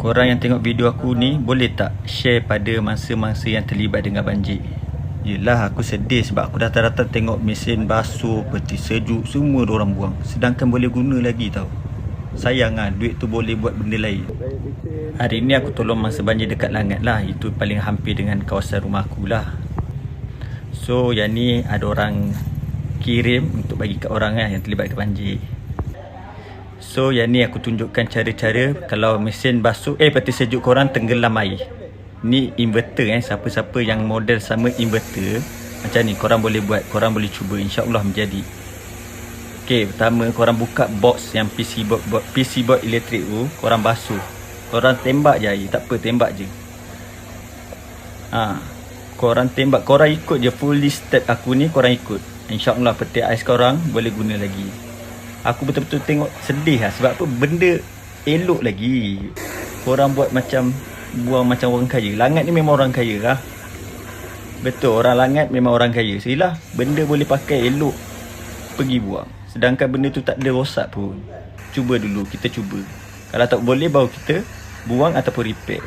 Korang yang tengok video aku ni Boleh tak share pada mangsa-mangsa yang terlibat dengan banjir? Yelah aku sedih sebab aku datang-datang tengok mesin basuh, peti sejuk Semua orang buang. Sedangkan boleh guna lagi tau. Sayang lah duit tu boleh buat benda lain. Hari ni aku tolong mangsa banjir dekat Langat lah. Itu paling hampir dengan kawasan rumah aku lah. So yang ni ada orang kirim untuk bagi kat orang lah yang terlibat dengan banjir So yang ni aku tunjukkan cara-cara kalau mesin basuh eh peti sejuk korang tenggelam air. Ni inverter eh siapa-siapa yang model sama inverter macam ni korang boleh buat, korang boleh cuba insya-Allah menjadi. Okey, pertama korang buka box yang PC board, board PC board elektrik tu, korang basuh. Korang tembak je air, tak apa tembak je. Ha. Korang tembak, korang ikut je fully step aku ni korang ikut. InsyaAllah peti ais korang boleh guna lagi. Aku betul-betul tengok sedih lah. Sebab apa? Benda elok lagi. Korang buat macam Buang macam orang kaya. Langat ni memang orang kaya lah. Betul orang langat memang orang kaya. Silah benda boleh pakai elok Pergi buang. Sedangkan benda tu tak ada rosak pun. Cuba dulu kita cuba. Kalau tak boleh baru kita Buang ataupun repair.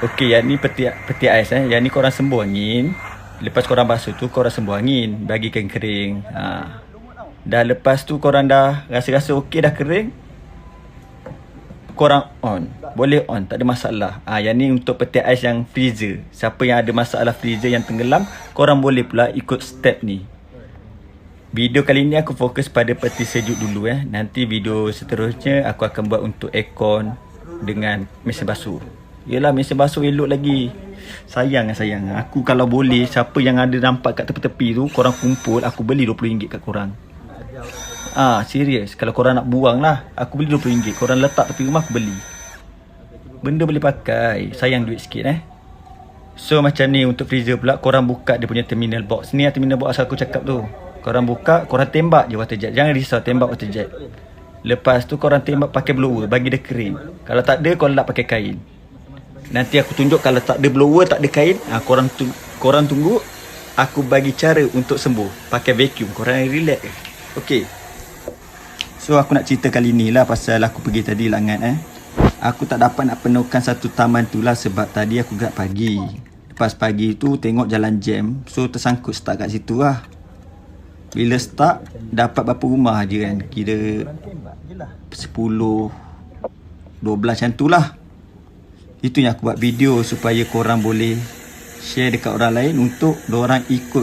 Okey yang ni peti, peti ais eh. Yang ni korang sembuh angin. Lepas korang basuh tu korang sembuh angin. Bagikan kering. Haa Dah lepas tu korang dah rasa-rasa okey dah kering Korang on. Boleh on tak ada masalah. Ha, Yang ni untuk peti ais yang freezer. Siapa yang ada masalah freezer yang tenggelam Korang boleh pula ikut step ni. Video kali ni aku fokus pada peti sejuk dulu eh. Nanti video seterusnya aku akan buat untuk aircon Dengan mesin basuh. Yelah mesin basuh elok lagi. Sayang lah sayang Aku kalau boleh Siapa yang ada nampak kat tepi-tepi tu Korang kumpul Aku beli RM20 kat korang Ah, serius. Kalau korang nak buang lah, aku beli RM20. Korang letak tepi rumah, aku beli. Benda boleh pakai. Sayang duit sikit eh. So macam ni untuk freezer pula, korang buka dia punya terminal box. Ni lah terminal box asal aku cakap tu. Korang buka, korang tembak je water jet. Jangan risau tembak water jet. Lepas tu korang tembak pakai blower, bagi dia kering. Kalau tak ada, korang nak pakai kain. Nanti aku tunjuk kalau tak ada blower, tak ada kain. Ha, korang, tu korang tunggu. Aku bagi cara untuk sembuh. Pakai vacuum. Korang relax. Okay. So aku nak cerita kali ni lah pasal aku pergi tadi langat eh. Aku tak dapat nak penuhkan satu taman tu lah sebab tadi aku gerak pagi. Lepas pagi tu tengok jalan jam. So tersangkut start kat situ lah. Bila start dapat berapa rumah je kan. Kira 10, 12 macam tu lah. Itu yang aku buat video supaya korang boleh share dekat orang lain untuk orang ikut